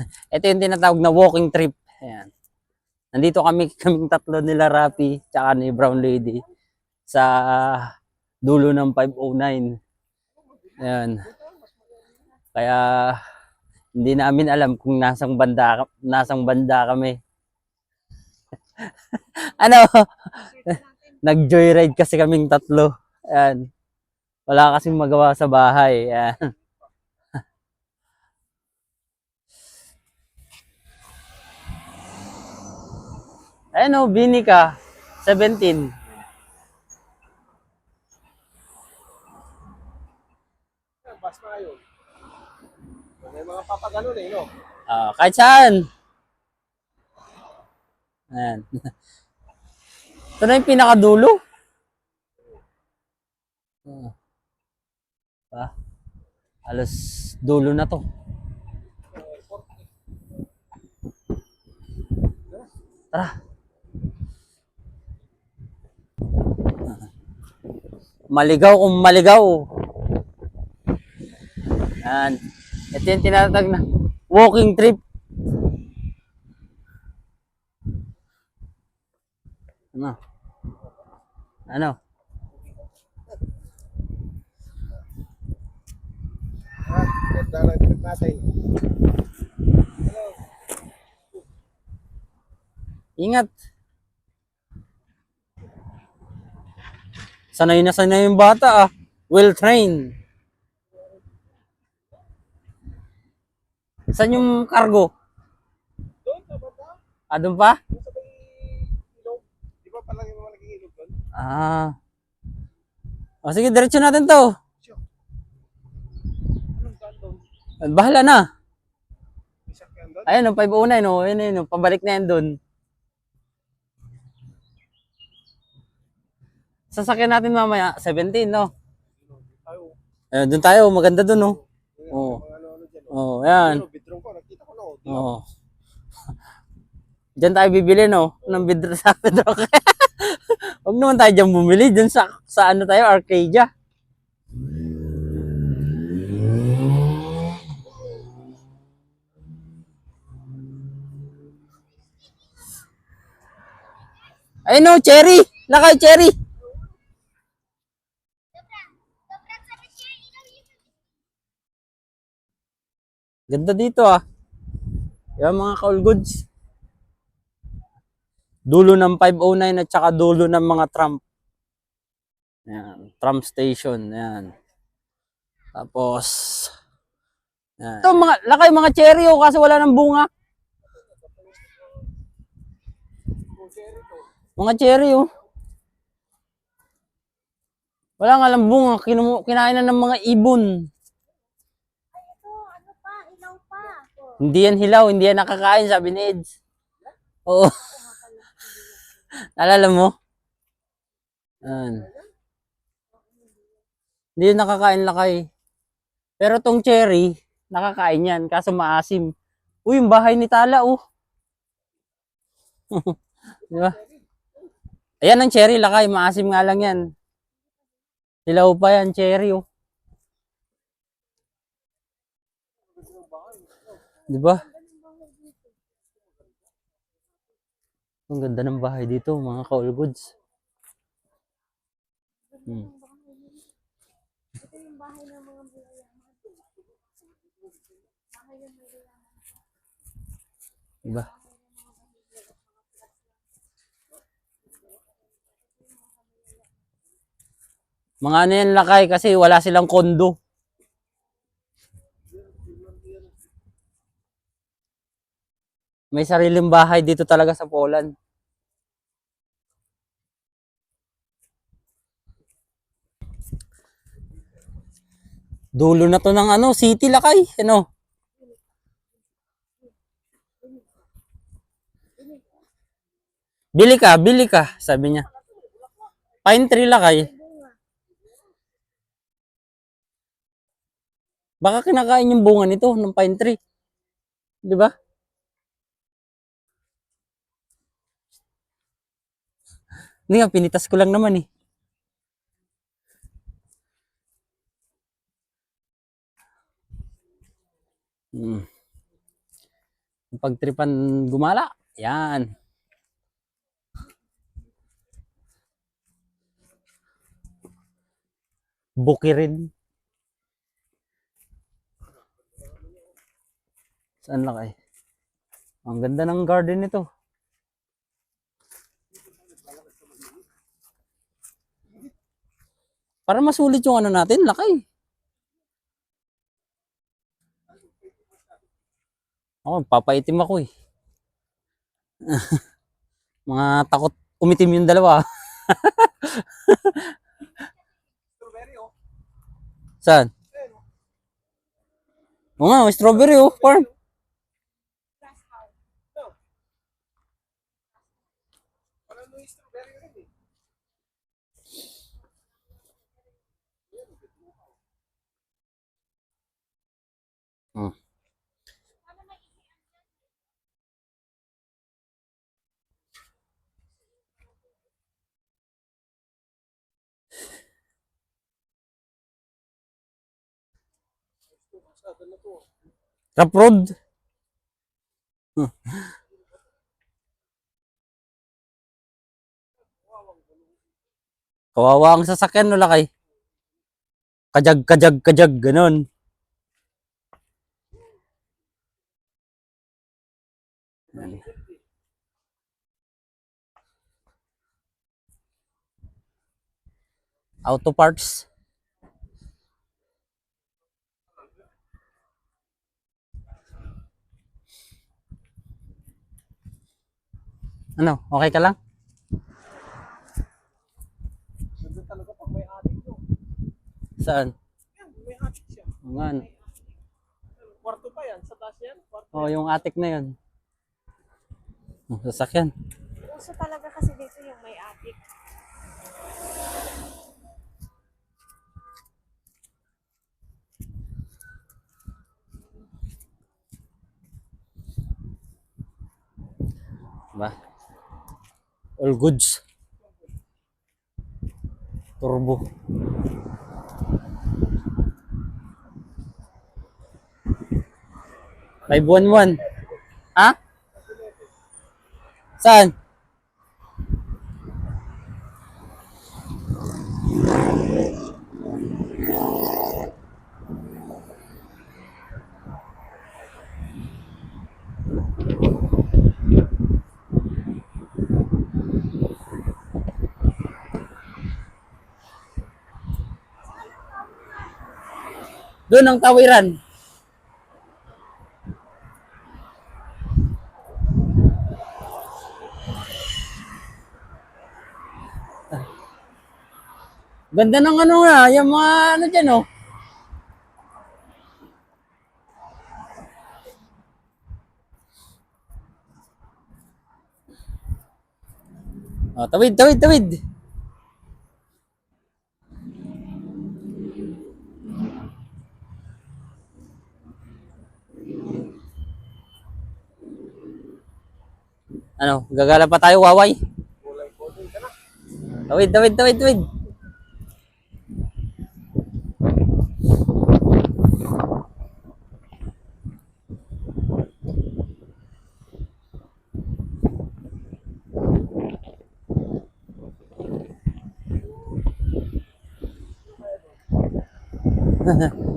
Ito yung tinatawag na walking trip. Ayan. Nandito kami, kaming tatlo nila Rapi, tsaka ni Brown Lady sa dulo ng 509. Ayan. Kaya hindi namin alam kung nasang banda nasang banda kami. ano? Nag-joyride kasi kaming tatlo. Ayan. Wala kasing magawa sa bahay. Ayan. Ayan o, bini ka. 17. Bas na ngayon. May mga papaganon eh, no? Ah, kahit saan. Ayan. Ito na yung pinakadulo. Ah. Ah. Halos dulo na to. Tara. Maligaw kung maligaw. Yan. Ito yung tinatag na walking trip. Ano? Ano? Ha? Ganda ng trip. Ingat. Sanay na sanay yung bata ah. Well trained. Saan yung cargo? Doon, sa banda. Ah, doon pa? Doon sa may ilog. Di ba pala yung mga naging ilog doon? Ah. O sige, diretso natin to. Anong daan doon? Bahala na. Ayun, oh, 509, no. Ayun, ayun, oh. pabalik na yan doon. Sasakyan natin mamaya, 17, no? Tayo. Ayun, doon tayo, maganda doon, no? Oo. Dyan. oh. Oh, ayan. Pero bedroom ko, nakita ko na. oh. Oo. Diyan tayo bibili, no? Ng bidro sa bidro. Huwag naman tayo dyan bumili. Diyan sa, sa ano tayo, Arcadia. Ay no, cherry! Lakay, cherry! Ganda dito ah. Yan mga kaul goods. Dulo ng 509 at saka dulo ng mga tram. Yan, tram station. Yan. Tapos, yan. Ito mga, lakay mga cherry oh, kasi wala ng bunga. Mga cherry oh. Wala nga lang bunga, kinain na ng mga ibon. Ito, ano pa, ilaw pa. Hindi yan hilaw, hindi yan nakakain, sabi ni Eds. Oo. Naalala mo? Yan. Hindi yan nakakain lakay. Pero tong cherry, nakakain yan, kaso maasim. Uy, yung bahay ni Tala, oh. Di ba? Ayan ang cherry lakay, maasim nga lang yan. Hilaw pa yan, cherry, oh. Di ba? Ang ganda ng bahay dito, mga ka-all goods. Hmm. Ito yung bahay ng mga bulayaman. Diba? Mga ano yan lakay kasi wala silang kondo. May sariling bahay dito talaga sa Poland. Dulo na to ng ano, city lakay. Ano? Bili ka, bili ka, sabi niya. Pine tree lakay. Baka kinakain yung bunga nito ng pine tree. Di ba? Hindi nga, pinitas ko lang naman eh. Hmm. Pagtripan gumala. Yan. Bukirin. Saan lang ay? Ang ganda ng garden nito. Para masulit yung ano natin, lakay. Ako, papaitim ako eh. Mga takot umitim yung dalawa. Saan? Oo nga, may strawberry oh, farm. Trap road. Kawawa ang sasakyan no lakay. Kajag, kajag, kajag, ganun. Auto parts. Ano, okay ka lang? Ganda talaga pag may attic to. Saan? Yan, may attic siya. Oo nga, no. Kwarto pa yan. Sa taas yan. Kwarto. Oh, yung attic na yun. Oh, Sasakyan. Uso talaga kasi dito yung may attic. Ba? All goods. Turbo. Five one one. Ha? Saan? Doon ang tawiran. Ganda ng ano na, yung mga ano dyan oh. Oh, tawid, tawid, tawid. Ano, gagala pa tayo, waway? Tawid, tawid, tawid, tawid. Bilis!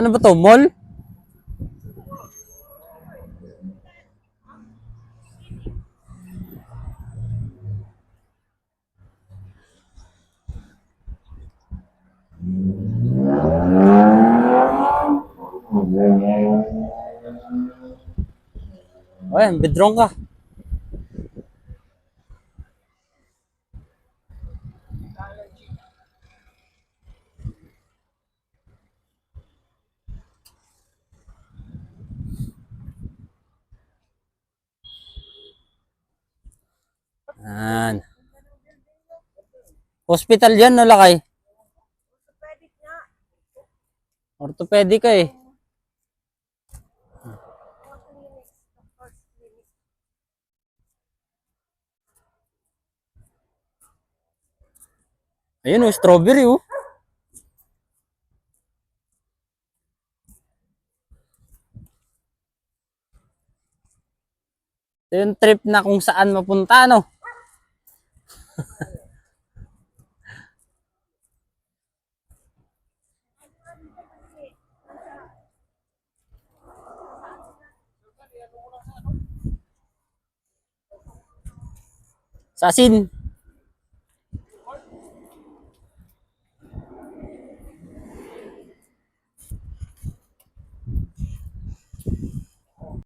Ano ba to? Mall? Ay, bedrong ka. Yan. Hospital yan, no, Lakay? Pwede nga. Orthopedic ka eh. Ayun oh, strawberry oh. Ito yung trip na kung saan mapunta, no? Sa asin.